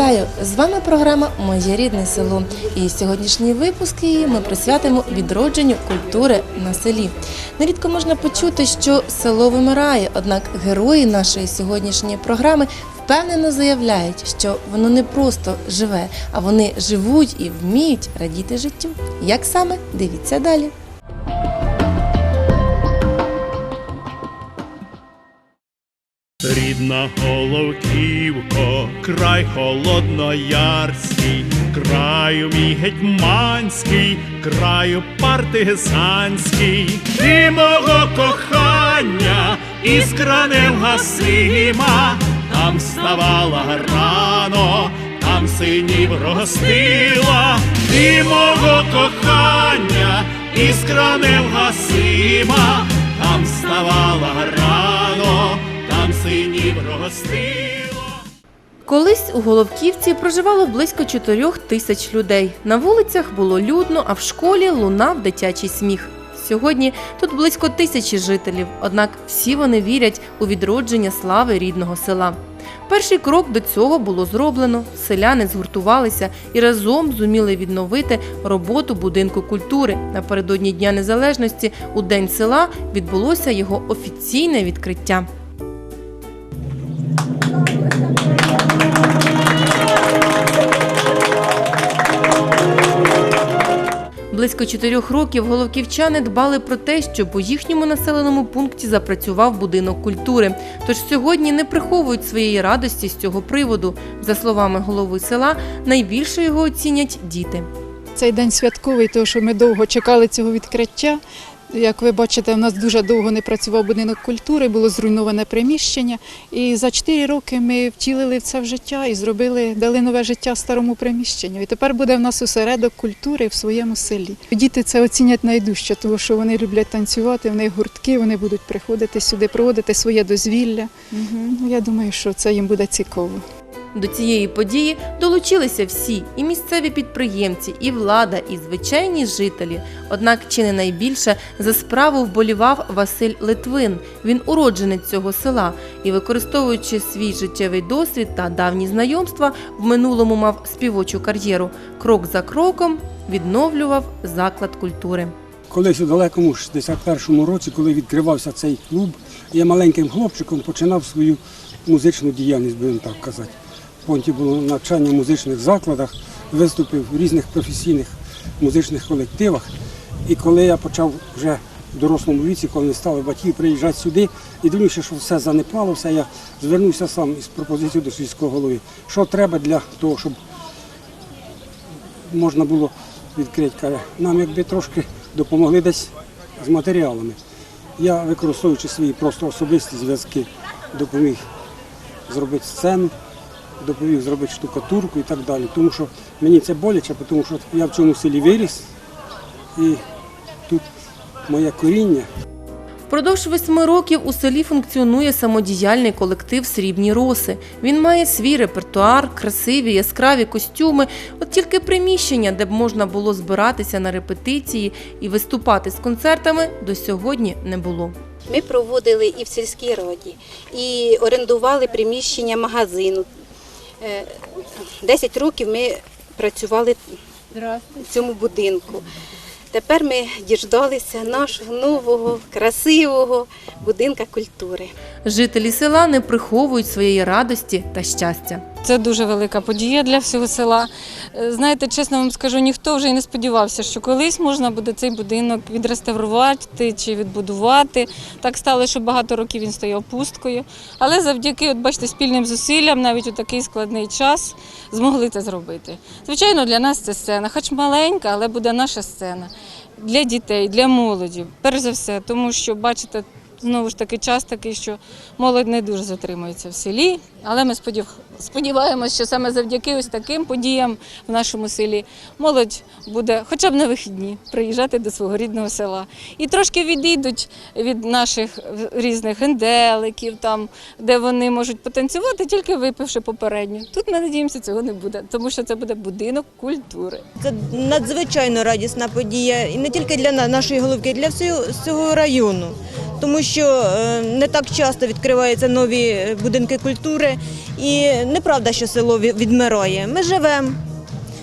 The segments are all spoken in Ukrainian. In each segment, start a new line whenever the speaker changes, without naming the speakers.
Вітаю! З вами програма Моє рідне село. І сьогоднішній випуск її ми присвятимо відродженню культури на селі. Нерідко можна почути, що село вимирає, однак герої нашої сьогоднішньої програми впевнено заявляють, що воно не просто живе, а вони живуть і вміють радіти життю. Як саме дивіться далі.
Рідна Головківко, край холодноярський, краю мій гетьманський, краю партизанський, ти мого кохання, іскра невгасима, там вставала рано, там синів ростила, ти мого кохання, іскра невгасима, там вставала рано, синів ростила.
Колись у Головківці проживало близько чотирьох тисяч людей. На вулицях було людно, а в школі лунав дитячий сміх. Сьогодні тут близько тисячі жителів, однак всі вони вірять у відродження слави рідного села. Перший крок до цього було зроблено. Селяни згуртувалися і разом зуміли відновити роботу будинку культури. Напередодні Дня Незалежності у День села відбулося його офіційне відкриття. Близько чотирьох років головківчани дбали про те, щоб у їхньому населеному пункті запрацював будинок культури. Тож сьогодні не приховують своєї радості з цього приводу. За словами голови села, найбільше його оцінять діти.
Цей день святковий, тому що ми довго чекали цього відкриття. Як ви бачите, у нас дуже довго не працював будинок культури, було зруйноване приміщення. І за 4 роки ми втілили це в життя і зробили, дали нове життя старому приміщенню. І тепер буде в нас осередок культури в своєму селі. Діти це оцінять найдужче, тому що вони люблять танцювати, в них гуртки, вони будуть приходити сюди, проводити своє дозвілля. Ну, Я думаю, що це їм буде цікаво.
До цієї події долучилися всі і місцеві підприємці, і влада, і звичайні жителі. Однак чи не найбільше за справу вболівав Василь Литвин. Він уродженець цього села і, використовуючи свій життєвий досвід та давні знайомства, в минулому мав співочу кар'єру. Крок за кроком відновлював заклад культури.
Колись у далекому 61-му році, коли відкривався цей клуб, я маленьким хлопчиком починав свою музичну діяльність, будемо так казати. Потім було навчання в музичних закладах, виступив в різних професійних музичних колективах. І коли я почав вже в дорослому віці, коли не стали батьків приїжджати сюди, і дивлюся, що все занепало, все, я звернувся сам із пропозицією до сільського голови. Що треба для того, щоб можна було відкрити. Каже, нам якби трошки допомогли десь з матеріалами. Я, використовуючи свої просто особисті зв'язки, допоміг зробити сцену, допоміг зробити штукатурку і так далі. Тому що мені це боляче, тому що я в цьому селі виріс і тут моє коріння.
Впродовж восьми років у селі функціонує самодіяльний колектив Срібні роси. Він має свій репертуар, красиві, яскраві костюми. От тільки приміщення, де б можна було збиратися на репетиції і виступати з концертами, до сьогодні не було.
Ми проводили і в сільській раді, і орендували приміщення магазину. Е, 10 років ми працювали в цьому будинку. Тепер ми діждалися нашого нового, красивого будинка культури.
Жителі села не приховують своєї радості та щастя.
Це дуже велика подія для всього села. Е, Знаєте, чесно вам скажу, ніхто вже й не сподівався, що колись можна буде цей будинок відреставрувати чи відбудувати. Так стало, що багато років він стояв пусткою. Але завдяки, от бачите, спільним зусиллям, навіть у такий складний час, змогли це зробити. Звичайно, для нас це сцена, хоч маленька, але буде наша сцена для дітей, для молоді. Перш за все, тому що бачите. Знову ж таки, час такий, що молодь не дуже затримується в селі, але ми сподіваємося, що саме завдяки ось таким подіям в нашому селі молодь буде хоча б на вихідні приїжджати до свого рідного села. І трошки відійдуть від наших різних генделиків, там, де вони можуть потанцювати, тільки випивши попередньо. Тут ми надіємося, цього не буде, тому що це буде будинок культури.
Це надзвичайно радісна подія, і не тільки для нашої головки, для всього району. тому що е, не так часто відкриваються нові е, будинки культури. І неправда, що село відмирає. Ми живемо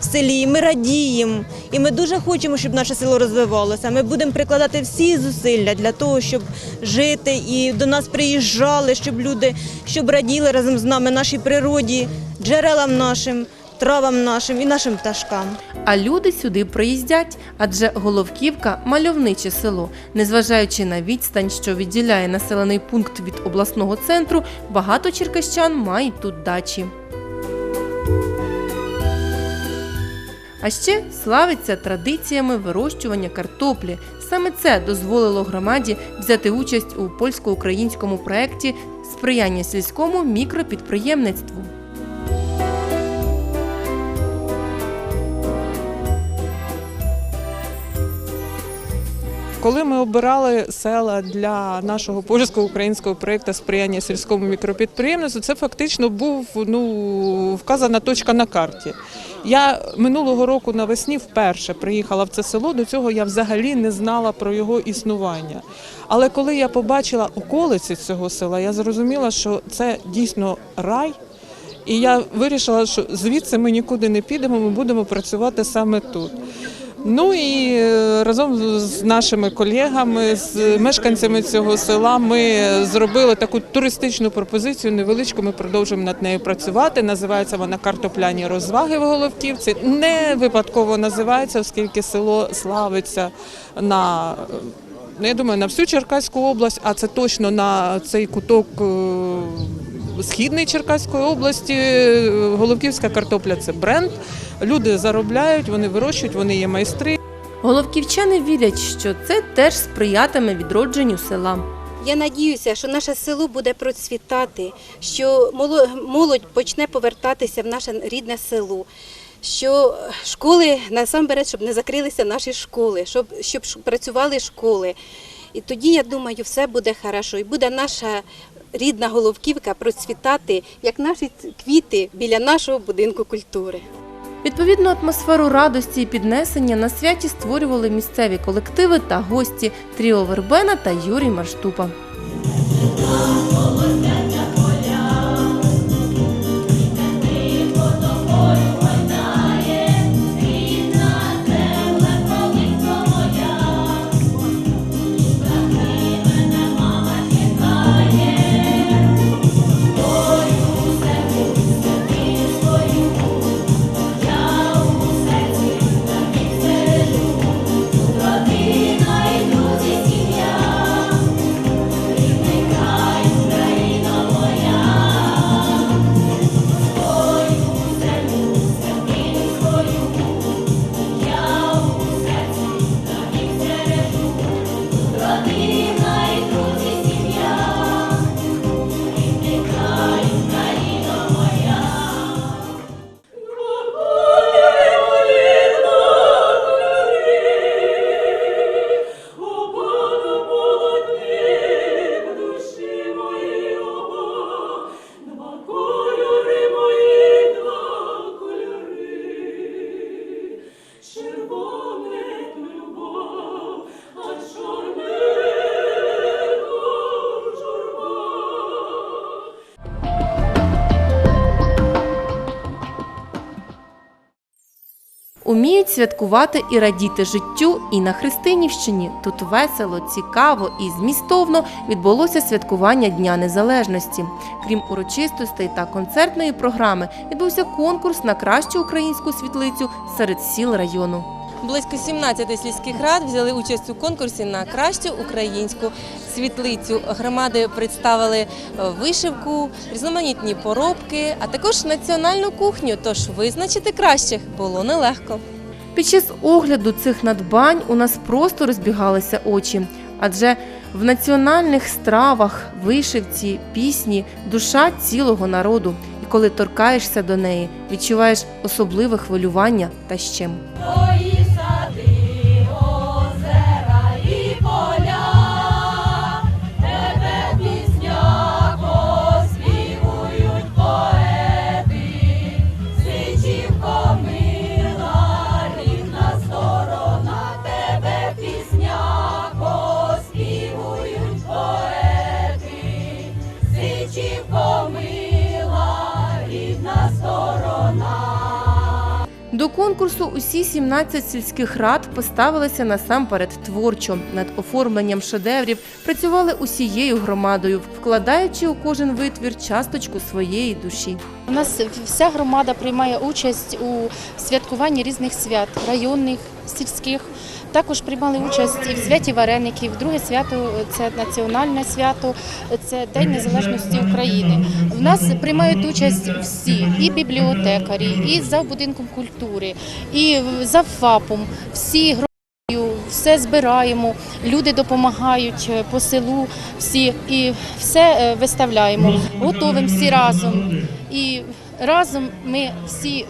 в селі, ми радіємо, і ми дуже хочемо, щоб наше село розвивалося. Ми будемо прикладати всі зусилля для того, щоб жити і до нас приїжджали, щоб люди щоб раділи разом з нами нашій природі, джерелам нашим, травам нашим і нашим пташкам.
А люди сюди приїздять, адже Головківка мальовниче село. Незважаючи на відстань, що відділяє населений пункт від обласного центру, багато черкащан мають тут дачі. А ще славиться традиціями вирощування картоплі. Саме це дозволило громаді взяти участь у польсько-українському проєкті сприяння сільському мікропідприємництву.
Коли ми обирали села для нашого польсько-українського проєкту сприяння сільському мікропідприємництву, це фактично був ну, вказана точка на карті. Я минулого року навесні вперше приїхала в це село. До цього я взагалі не знала про його існування. Але коли я побачила околиці цього села, я зрозуміла, що це дійсно рай. І я вирішила, що звідси ми нікуди не підемо, ми будемо працювати саме тут. Ну і е, разом з нашими колегами, з мешканцями цього села, ми зробили таку туристичну пропозицію невеличку. Ми продовжуємо над нею працювати. Називається вона картопляні розваги в Головківці. Не випадково називається, оскільки село славиться на. Ну, я думаю, на всю Черкаську область, а це точно на цей куток е, східної Черкаської області. Головківська картопля це бренд. Люди заробляють, вони вирощують, вони є майстри.
Головківчани вірять, що це теж сприятиме відродженню села.
Я надіюся, що наше село буде процвітати, що молодь почне повертатися в наше рідне село. Що школи насамперед, щоб не закрилися наші школи, щоб, щоб працювали школи. І тоді, я думаю, все буде хорошо. І буде наша рідна головківка процвітати, як наші квіти біля нашого будинку культури.
Відповідну атмосферу радості і піднесення на святі створювали місцеві колективи та гості Тріо Вербена та Юрій Марштупа. Уміють святкувати і радіти життю і на Христинівщині. Тут весело, цікаво і змістовно відбулося святкування Дня Незалежності. Крім урочистостей та концертної програми, відбувся конкурс на кращу українську світлицю серед сіл району. Близько 17 сільських рад взяли участь у конкурсі на кращу українську світлицю. Громади представили е, вишивку, різноманітні поробки, а також національну кухню. Тож визначити кращих було нелегко. Під час огляду цих надбань у нас просто розбігалися очі, адже в національних стравах, вишивці, пісні душа цілого народу. І коли торкаєшся до неї, відчуваєш особливе хвилювання та щем. До конкурсу усі 17 сільських рад поставилися насамперед творчо. Над оформленням шедеврів працювали усією громадою, вкладаючи у кожен витвір часточку своєї душі.
У нас вся громада приймає участь у святкуванні різних свят районних, сільських. Також приймали участь і в святі вареників. Друге свято це національне свято, це День Незалежності України. В нас приймають участь всі, і бібліотекарі, і за будинком культури, і за ФАПом. Всі все збираємо. Люди допомагають по селу, всі і все е, виставляємо. Готовимо всі разом. І разом ми всі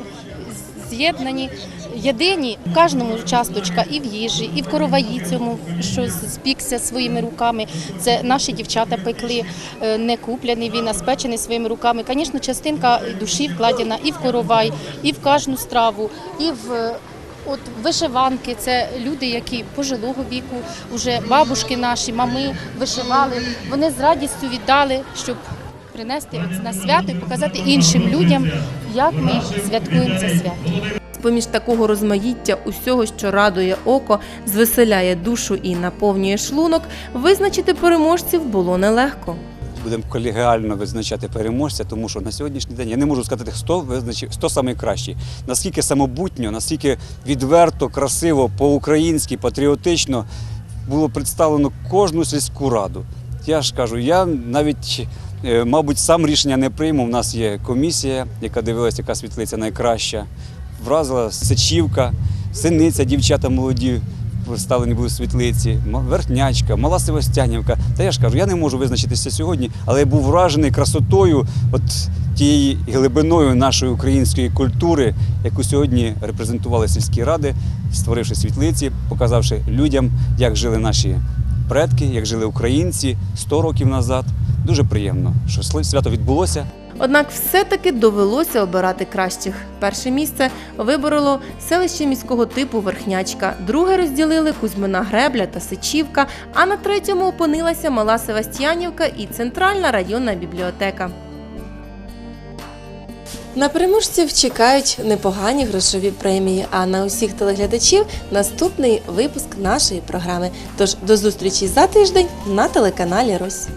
з'єднані, єдині, в кожному часточка і в їжі, і в короваї цьому, що спікся своїми руками. Це наші дівчата пекли, е, не купляний він, а спечений своїми руками. Звісно, частинка душі вкладена і в коровай, і в кожну страву, і в. е, От вишиванки це люди, які пожилого віку, вже бабушки наші, мами вишивали. Вони з радістю віддали, щоб принести на свято і показати іншим людям, як ми святкуємо це свято.
Поміж такого розмаїття усього, що радує око, звеселяє душу і наповнює шлунок, визначити переможців було нелегко.
Будемо колегіально визначати переможця, тому що на сьогоднішній день я не можу сказати, хто визначив, хто найкращий. Наскільки самобутньо, наскільки відверто, красиво, по-українськи, патріотично було представлено кожну сільську раду. Я ж кажу, я навіть, мабуть, сам рішення не прийму. У нас є комісія, яка дивилася, яка світлиця найкраща. Вразила Сечівка, Синиця, дівчата молоді представлені були в світлиці, Верхнячка, Мала Севастянівка. Та я ж кажу, я не можу визначитися сьогодні, але я був вражений красотою, от тією глибиною нашої української культури, яку сьогодні репрезентували сільські ради, створивши світлиці, показавши людям, як жили наші предки, як жили українці 100 років назад. Дуже приємно, що свято відбулося.
Однак все-таки довелося обирати кращих. Перше місце вибороло селище міського типу Верхнячка, друге розділили Кузьмина Гребля та Сичівка, а на третьому опинилася Мала Севастьянівка і Центральна районна бібліотека. На переможців чекають непогані грошові премії. А на усіх телеглядачів наступний випуск нашої програми. Тож до зустрічі за тиждень на телеканалі Рось.